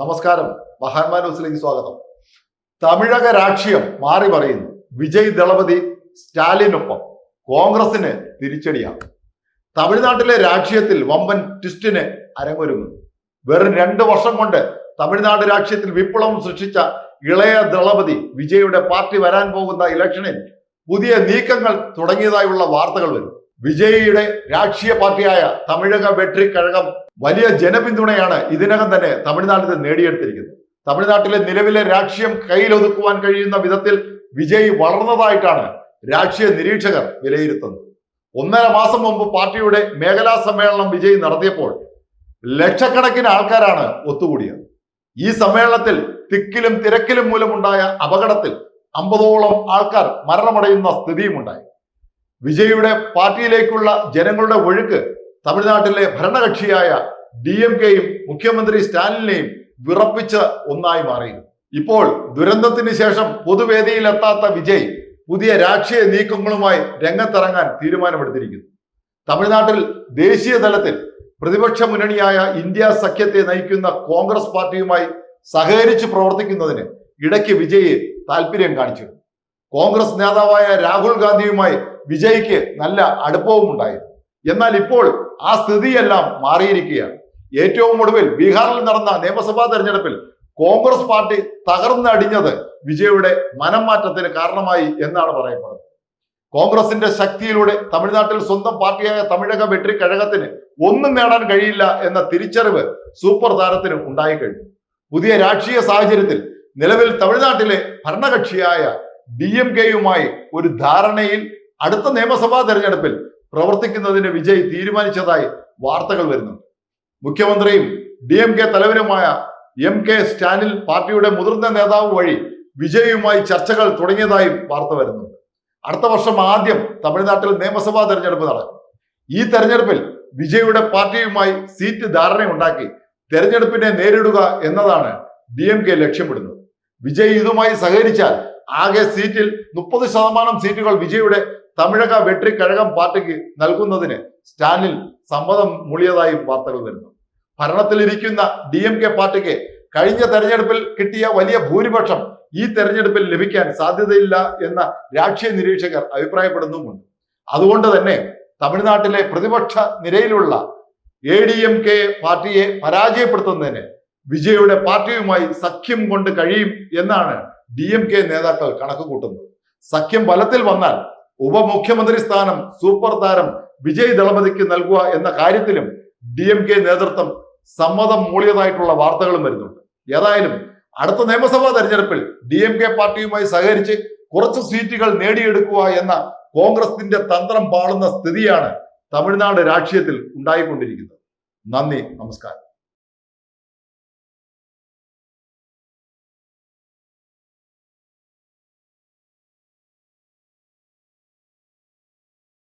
നമസ്കാരം. മഹാന്മാ ന്യൂസിലേക്ക് സ്വാഗതം. തമിഴക രാഷ്ട്രീയം മാറി പറയുന്നു വിജയ് ദളപതി സ്റ്റാലിനൊപ്പം കോൺഗ്രസിന് തിരിച്ചടിയാണ്. തമിഴ്നാട്ടിലെ രാഷ്ട്രീയത്തിൽ വമ്പൻ ട്വിസ്റ്റിന് അരങ്ങൊരുങ്ങുന്നു. വെറും രണ്ട് വർഷം കൊണ്ട് തമിഴ്നാട് രാഷ്ട്രീയത്തിൽ വിപ്ലവം സൃഷ്ടിച്ച ഇളയ ദളപതി വിജയുടെ പാർട്ടി വരാൻ പോകുന്ന ഇലക്ഷനിൽ പുതിയ നീക്കങ്ങൾ തുടങ്ങിയതായുള്ള വാർത്തകൾ വരും. വിജയിയുടെ രാഷ്ട്രീയ പാർട്ടിയായ തമിഴക വെട്രി കഴകം വലിയ ജനപിന്തുണയാണ് ഇതിനകം തന്നെ തമിഴ്നാട്ടിൽ നേടിയെടുത്തിരിക്കുന്നത്. തമിഴ്നാട്ടിലെ നിലവിലെ രാഷ്ട്രീയം കയ്യിലൊതുക്കുവാൻ കഴിയുന്ന വിധത്തിൽ വിജയ് വളർന്നതായിട്ടാണ് രാഷ്ട്രീയ നിരീക്ഷകർ വിലയിരുത്തുന്നത്. ഒന്നര മാസം മുമ്പ് പാർട്ടിയുടെ മേഖലാ സമ്മേളനം വിജയ് നടത്തിയപ്പോൾ ലക്ഷക്കണക്കിന് ആൾക്കാരാണ് ഒത്തുകൂടിയത്. ഈ സമ്മേളനത്തിൽ തിക്കിലും തിരക്കിലും മൂലമുണ്ടായ അപകടത്തിൽ അമ്പതോളം ആൾക്കാർ മരണമടയുന്ന സ്ഥിതിയുമുണ്ടായി. വിജയുടെ പാർട്ടിയിലേക്കുള്ള ജനങ്ങളുടെ ഒഴുക്ക് തമിഴ്നാട്ടിലെ ഭരണകക്ഷിയായ ഡി എം കെയും മുഖ്യമന്ത്രി സ്റ്റാലിനെയും വിറപ്പിച്ച ഒന്നായി മാറിയിരുന്നു ഇപ്പോൾ ദുരന്തത്തിന് ശേഷം പൊതുവേദിയിലെത്താത്ത വിജയ് പുതിയ രാഷ്ട്രീയ നീക്കങ്ങളുമായി രംഗത്തിറങ്ങാൻ തീരുമാനമെടുത്തിരിക്കുന്നു. തമിഴ്നാട്ടിൽ ദേശീയ തലത്തിൽ പ്രതിപക്ഷ മുന്നണിയായ ഇന്ത്യ സഖ്യത്തെ നയിക്കുന്ന കോൺഗ്രസ് പാർട്ടിയുമായി സഹകരിച്ച് പ്രവർത്തിക്കുന്നതിന് ഇടയ്ക്ക് വിജയ് താല്പര്യം കാണിച്ചിരുന്നു. കോൺഗ്രസ് നേതാവായ രാഹുൽ ഗാന്ധിയുമായി വിജയ്ക്ക് നല്ല അടുപ്പവും ഉണ്ടായിരുന്നു. എന്നാൽ ഇപ്പോൾ ആ സ്ഥിതിയെല്ലാം മാറിയിരിക്കുകയാണ്. ഏറ്റവും ഒടുവിൽ ബീഹാറിൽ നടന്ന നിയമസഭാ തെരഞ്ഞെടുപ്പിൽ കോൺഗ്രസ് പാർട്ടി തകർന്നടിഞ്ഞത് വിജയുടെ മനം മാറ്റത്തിന് കാരണമായി എന്നാണ് പറയപ്പെടുന്നത്. കോൺഗ്രസിന്റെ ശക്തിയിലൂടെ തമിഴ്നാട്ടിൽ സ്വന്തം പാർട്ടിയായ തമിഴക വെട്രി കഴകത്തിന് ഒന്നും നേടാൻ കഴിയില്ല എന്ന തിരിച്ചറിവ് സൂപ്പർ താരത്തിന് ഉണ്ടായിക്കഴിഞ്ഞു. പുതിയ രാഷ്ട്രീയ സാഹചര്യത്തിൽ നിലവിൽ തമിഴ്നാട്ടിലെ ഭരണകക്ഷിയായ ഡി എം കെയുമായി ഒരു ധാരണയിൽ അടുത്ത നിയമസഭാ തെരഞ്ഞെടുപ്പിൽ പ്രവർത്തിക്കുന്നതിന് വിജയ് തീരുമാനിച്ചതായി വാർത്തകൾ വരുന്നുണ്ട്. മുഖ്യമന്ത്രിയും ഡി എം കെ തലവനുമായ എം കെ സ്റ്റാലിൻ പാർട്ടിയുടെ മുതിർന്ന നേതാവ് വഴി വിജയുമായി ചർച്ചകൾ തുടങ്ങിയതായും വാർത്ത വരുന്നുണ്ട്. അടുത്ത വർഷം ആദ്യം തമിഴ്നാട്ടിൽ നിയമസഭാ തെരഞ്ഞെടുപ്പ് നടക്കും. ഈ തെരഞ്ഞെടുപ്പിൽ വിജയുടെ പാർട്ടിയുമായി സീറ്റ് ധാരണയുണ്ടാക്കി തെരഞ്ഞെടുപ്പിനെ നേരിടുക എന്നതാണ് ഡി എം കെ ലക്ഷ്യമിടുന്നത്. വിജയ് ഇതുമായി സഹകരിച്ചാൽ ആകെ സീറ്റിൽ മുപ്പത് ശതമാനം സീറ്റുകൾ വിജയുടെ തമിഴക വെട്രി കഴകം പാർട്ടിക്ക് നൽകുന്നതിന് സ്റ്റാലിൻ സമ്മതം മൂളിയതായും വാർത്തകൾ വരുന്നു. ഭരണത്തിലിരിക്കുന്ന ഡി എം കെ പാർട്ടിക്ക് കഴിഞ്ഞ തെരഞ്ഞെടുപ്പിൽ കിട്ടിയ വലിയ ഭൂരിപക്ഷം ഈ തെരഞ്ഞെടുപ്പിൽ ലഭിക്കാൻ സാധ്യതയില്ല എന്ന രാഷ്ട്രീയ നിരീക്ഷകർ അഭിപ്രായപ്പെടുന്നുമുണ്ട്. അതുകൊണ്ട് തന്നെ തമിഴ്നാട്ടിലെ പ്രതിപക്ഷ നിരയിലുള്ള എ ഡി എം കെ പാർട്ടിയെ പരാജയപ്പെടുത്തുന്നതിന് വിജയുടെ പാർട്ടിയുമായി സഖ്യം കൊണ്ട് കഴിയും എന്നാണ് ഡി എം കെ നേതാക്കൾ കണക്ക് കൂട്ടുന്നത് സഖ്യം ബലത്തിൽ വന്നാൽ ഉപമുഖ്യമന്ത്രി സ്ഥാനം സൂപ്പർ താരം വിജയ് ദളപതിക്ക് നൽകുക എന്ന കാര്യത്തിലും ഡി എം കെ നേതൃത്വം സമ്മതം മൂളിയതായിട്ടുള്ള വാർത്തകളും വരുന്നുണ്ട്. ഏതായാലും അടുത്ത നിയമസഭാ തെരഞ്ഞെടുപ്പിൽ ഡി എം കെ പാർട്ടിയുമായി സഹകരിച്ച് കുറച്ച് സീറ്റുകൾ നേടിയെടുക്കുക എന്ന കോൺഗ്രസിന്റെ തന്ത്രം പാളുന്ന സ്ഥിതിയാണ് തമിഴ്നാട് രാഷ്ട്രീയത്തിൽ ഉണ്ടായിക്കൊണ്ടിരിക്കുന്നത്. നന്ദി നമസ്കാരം.